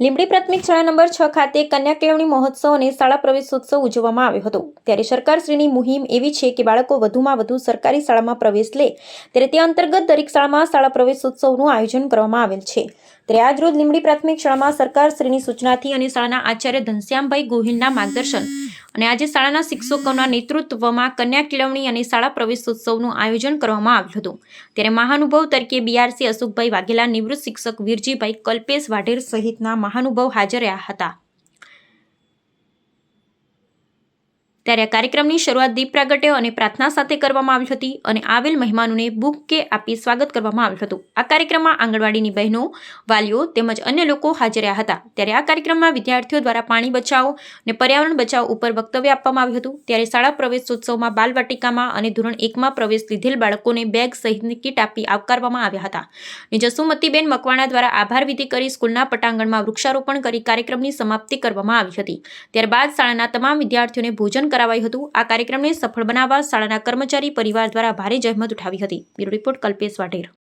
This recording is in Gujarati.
લીંબડી પ્રાથમિક શાળા નંબર છ ખાતે કન્યા કેળવણી મહોત્સવ અને શાળા પ્રવેશોત્સવ ઉજવવામાં આવ્યો હતો. ત્યારે સરકારશ્રીની મુહિમ એવી છે કે બાળકો વધુમાં વધુ સરકારી શાળામાં પ્રવેશ લે. ત્યારે તે અંતર્ગત દરેક શાળામાં શાળા પ્રવેશોત્સવનું આયોજન કરવામાં આવેલ છે. ત્યારે આજરોજ લીંબડી પ્રાથમિક શાળામાં સરકારશ્રીની સૂચનાથી અને શાળાના આચાર્ય ઘનશ્યામભાઈ ગોહિલના માર્ગદર્શન અને આજે શાળાના શિક્ષકોના નેતૃત્વમાં કન્યા કેળવણી અને શાળા પ્રવેશોત્સવનું આયોજન કરવામાં આવ્યું હતું. ત્યારે મહાનુભાવ તરીકે બીઆરસી અશોકભાઈ વાઘેલા નિવૃત્ત શિક્ષક વીરજીભાઈ કલ્પેશ વાઢેર સહિતના મહાનુભાવ હાજર રહ્યા હતા. ત્યારે આ કાર્યક્રમની શરૂઆત દીપ પ્રાગટ્ય અને પ્રાર્થના સાથે કરવામાં આવી હતી અને આવેલ મહેમાનોને બુક કે આપી સ્વાગત કરવામાં આવ્યું હતું. આ કાર્યક્રમમાં આંગણવાડીની બહેનો, વાલીઓ તેમજ અન્ય લોકો હાજર રહ્યા હતા. ત્યારે આ કાર્યક્રમમાં વિદ્યાર્થીઓ દ્વારા પાણી બચાવો અને પર્યાવરણ બચાવ ઉપર વક્તવ્ય આપવામાં આવ્યું હતું. ત્યારે શાળા પ્રવેશોત્સવમાં બાલવાટિકામાં અને ધોરણ એકમાં પ્રવેશ લીધેલ બાળકોને બેગ સહિતની કીટ આપી આવકારવામાં આવ્યા હતા. અને જસુમતીબેન મકવાણા દ્વારા આભાર વિધિ કરી સ્કૂલના પટાંગણમાં વૃક્ષારોપણ કરી કાર્યક્રમની સમાપ્તિ કરવામાં આવી હતી. ત્યારબાદ શાળાના તમામ વિદ્યાર્થીઓને ભોજન કરાવાયું હતું. આ કાર્યક્રમને સફળ બનાવવા શાળાના કર્મચારી પરિવાર દ્વારા ભારે જહેમત ઉઠાવી હતી. Bureau report Kalpesh Vadher.